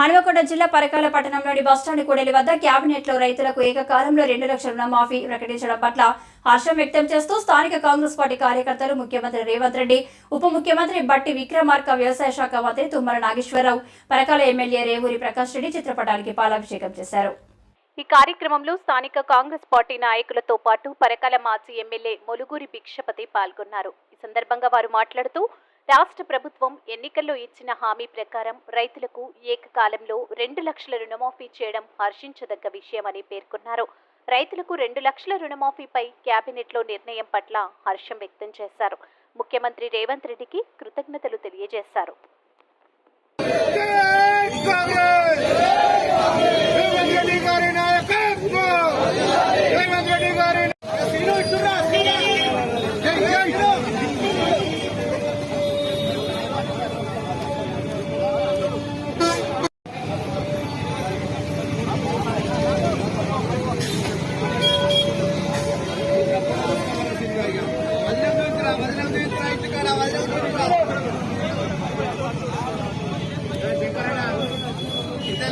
హనుమకొండ జిల్లా పరకాల పట్టణంలోని బస్టాండ్ కూడలి వద్ద క్యాబినెట్లో రైతులకు ఏకకాలంలో రెండు లక్షల రుణమాఫీ ప్రకటించడం పట్ల హర్షం వ్యక్తం చేస్తూ స్థానిక కాంగ్రెస్ పార్టీ కార్యకర్తలు ముఖ్యమంత్రి రేవంత్ రెడ్డి ఉప ముఖ్యమంత్రి బట్టి విక్రమార్క వ్యవసాయ శాఖ మంత్రి తుమ్మల నాగేశ్వరరావు పరకాల ఎమ్మెల్యే రేవూరి ప్రకాష్ రెడ్డి చిత్రపటానికి పాలాభిషేకం చేశారు. ఈ కార్యక్రమంలో స్థానిక కాంగ్రెస్ పార్టీ నాయకులతో పాటు పరకాల మాజీ ఎమ్మెల్యే మొలుగురి భిక్షపతి పాల్గొన్నారు. ఈ సందర్భంగా వారు మాట్లాడుతూ రాష్ట్ర ప్రభుత్వం ఎన్నికల్లో ఇచ్చిన హామీ ప్రకారం రైతులకు ఏకకాలంలో రెండు లక్షల రుణమాఫీ చేయడం హర్షించదగ్గ విషయమని పేర్కొన్నారు. రైతులకు రెండు లక్షల రుణమాఫీపై కేబినెట్లో నిర్ణయం పట్ల హర్షం వ్యక్తం చేశారు. ముఖ్యమంత్రి రేవంత్ రెడ్డికి కృతజ్ఞతలు తెలియజేశారు.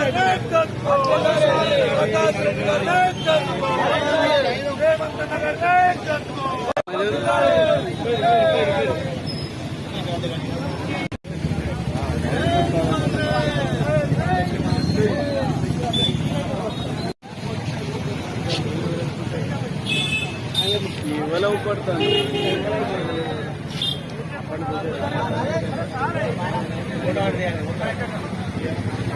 బై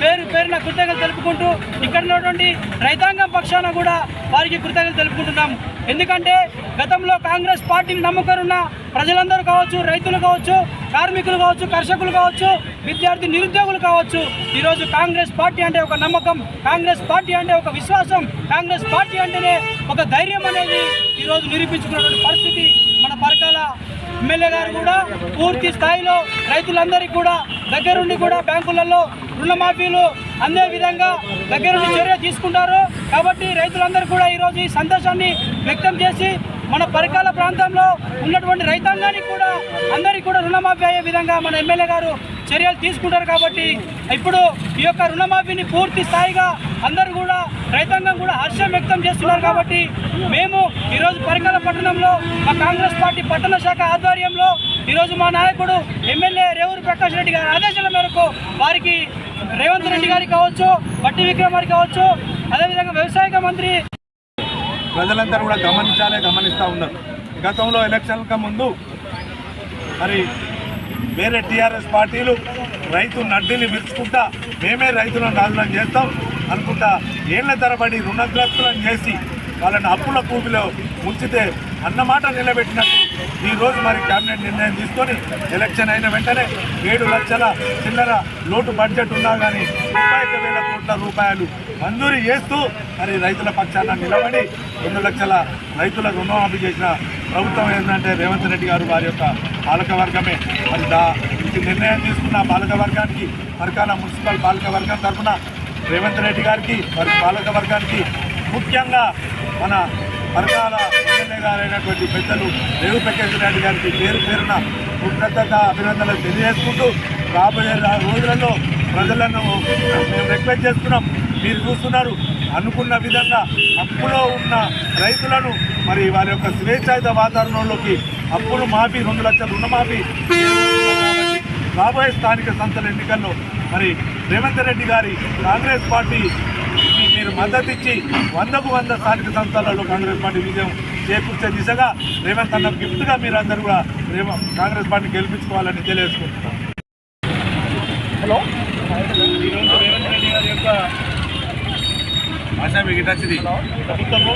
పేరు పేరున కృతజ్ఞతలు తెలుపుకుంటూ ఇక్కడ ఉన్నటువంటి రైతాంగం పక్షాన కూడా వారికి కృతజ్ఞతలు తెలుపుకుంటున్నాం. ఎందుకంటే గతంలో కాంగ్రెస్ పార్టీని నమ్ముకరున్న ప్రజలందరూ కావచ్చు రైతులు కావచ్చు కార్మికులు కావచ్చు కర్షకులు కావచ్చు విద్యార్థి నిరుద్యోగులు కావచ్చు ఈరోజు కాంగ్రెస్ పార్టీ అంటే ఒక నమ్మకం కాంగ్రెస్ పార్టీ అంటే ఒక విశ్వాసం కాంగ్రెస్ పార్టీ అంటేనే ఒక ధైర్యం అనేది ఈరోజు నిరూపించుకున్నటువంటి పరిస్థితి. మన పరకాల ఎమ్మెల్యే గారు కూడా పూర్తి స్థాయిలో రైతులందరికీ కూడా దగ్గరుండి కూడా బ్యాంకులలో రుణమాఫీలు అందే విధంగా దగ్గరుండి చర్య తీసుకుంటారు. కాబట్టి రైతులందరూ కూడా ఈరోజు ఈ సంతోషాన్ని వ్యక్తం చేసి మన పరికాల ప్రాంతంలో ఉన్నటువంటి రైతాంగానికి కూడా అందరికీ కూడా రుణమాఫీ అయ్యే విధంగా మన ఎమ్మెల్యే గారు చర్యలు తీసుకుంటారు కాబట్టి ఇప్పుడు ఈ యొక్క రుణమాఫీని పూర్తి స్థాయిగా అందరూ కూడా రైతాంగం కూడా హర్షం వ్యక్తం చేస్తున్నారు కాబట్టి మేము ఈరోజు పరికాల పట్టణంలో మా కాంగ్రెస్ పార్టీ పట్టణ శాఖ ఆధ్వర్యంలో ఈరోజు మా నాయకుడు ఎమ్మెల్యే రేవూరు ప్రకాష్ రెడ్డి గారి ఆదేశాల మేరకు వారికి రేవంత్ రెడ్డి గారికి కావచ్చు బట్టి విక్రమారి కావచ్చు అదేవిధంగా వ్యవసాయ మంత్రి ప్రజలందరూ కూడా గమనించాలే గమనిస్తూ ఉన్నారు. గతంలో ఎలక్షన్లకు ముందు మరి వేరే టీఆర్ఎస్ పార్టీలు రైతు నడ్డిని విరుచుకుంటా మేమే రైతులను నాశనం చేస్తాం అనుకుంటా ఏళ్ళ తరబడి రుణగ్రస్తులను చేసి వాళ్ళని అప్పుల కూపిలో ముంచితే అన్నమాట నిలబెట్టినట్టు ఈరోజు మరి కేబినెట్ నిర్ణయం తీసుకొని ఎలక్షన్ అయిన వెంటనే ఏడు లక్షల చిల్లర లోటు బడ్జెట్ ఉన్నా కానీ ముప్పై వేల కోట్ల రూపాయలు మంజూరు చేస్తూ మరి రైతుల పక్షాన నిలబడి రెండు లక్షల రైతుల రుణమాఫీ చేసిన ప్రభుత్వం ఏంటంటే రేవంత్ రెడ్డి గారు వారి యొక్క పాలక వర్గమే మరి దా నిర్ణయం తీసుకున్న పాలక వర్గానికి పరకాల మున్సిపల్ పాలక వర్గం తరఫున రేవంత్ రెడ్డి గారికి మరి పాలక వర్గానికి ముఖ్యంగా మన పరకాల ఎమ్మెల్యే పెద్దలు రేవు ప్రకాశ్ రెడ్డి గారికి పేరు పేరున కృతజ్ఞత అభినందనలు తెలియజేసుకుంటూ రాబోయే రోజులలో ప్రజలను మేము రిక్వెస్ట్ చేస్తున్నాం. మీరు చూస్తున్నారు అనుకున్న విధంగా అప్పులో ఉన్న రైతులను మరి వారి యొక్క స్వేచ్ఛాయుత వాతావరణంలోకి అప్పులు మాఫీ రెండు లక్షల రుణమాఫీ రాబోయే స్థానిక సంస్థల ఎన్నికల్లో మరి రేవంత్ రెడ్డి గారి కాంగ్రెస్ పార్టీ మీరు మద్దతు ఇచ్చి వందకు వంద స్థానిక సంస్థలలో కాంగ్రెస్ పార్టీ విజయం చేకూర్చే దిశగా రేవంత్ అన్న గిఫ్ట్గా మీరు అందరూ కూడా రేవ కాంగ్రెస్ పార్టీ గెలిపించుకోవాలని తెలియజేసుకుంటున్నాం. హలో? ఈరోజు రేవంత్ రెడ్డి గారి యొక్క ఆశా మిగతాచిది ప్రభుత్వము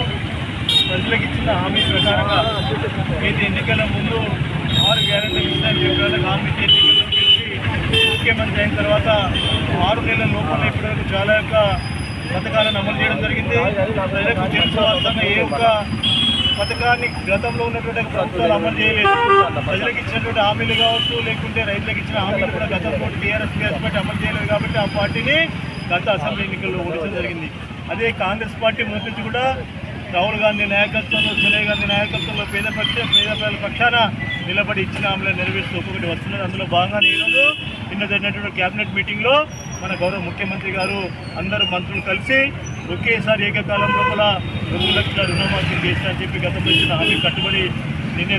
ప్రజలకు ఇచ్చిన హామీ ప్రకారంగా ఏది ఎన్నికల ముందు ఆరు గ్యారెంటీ ఇచ్చిన చెప్పడానికి హామీ ఎన్నికల్లో ముఖ్యమంత్రి అయిన తర్వాత ఆరు నెలల లోపల ఇప్పటివరకు చాలా యొక్క పథకాలను అమలు చేయడం జరిగింది. ప్రజలకు తెలుసుకోవాల్సిన ఏ ఒక్క పథకాన్ని గతంలో ఉన్నటువంటి ప్రభుత్వాలు అమలు చేయలేదు. ప్రజలకు ఇచ్చినటువంటి హామీలు కావచ్చు లేకుంటే రైతులకు ఇచ్చిన హామీలు కూడా గతంలో టీఆర్ఎస్ టీఆర్ఎస్ పార్టీ అమలు చేయలేదు కాబట్టి ఆ పార్టీని గత అసెంబ్లీ ఎన్నికల్లో ఓడించడం జరిగింది. అదే కాంగ్రెస్ పార్టీ మొదటి నుంచి కూడా రాహుల్ గాంధీ నాయకత్వంలో సోనియా గాంధీ నాయకత్వంలో పేద పక్ష పేద ప్రజల పక్షాన నిలబడి ఇచ్చిన హామీలను నెరవేరుస్తూ ఒక్కొక్కటి వస్తున్నది. అందులో భాగంగానే ఈరోజు నిన్న జరిగినటువంటి కేబినెట్ మీటింగ్లో మన గౌరవ ముఖ్యమంత్రి గారు అందరు మంత్రులు కలిసి ఒకేసారి ఏకకాలం లోపల రెండు లక్షల రుణమాఫీ చేసినా చెప్పి గతంలో ఇచ్చిన హామీ కట్టుబడి నిన్న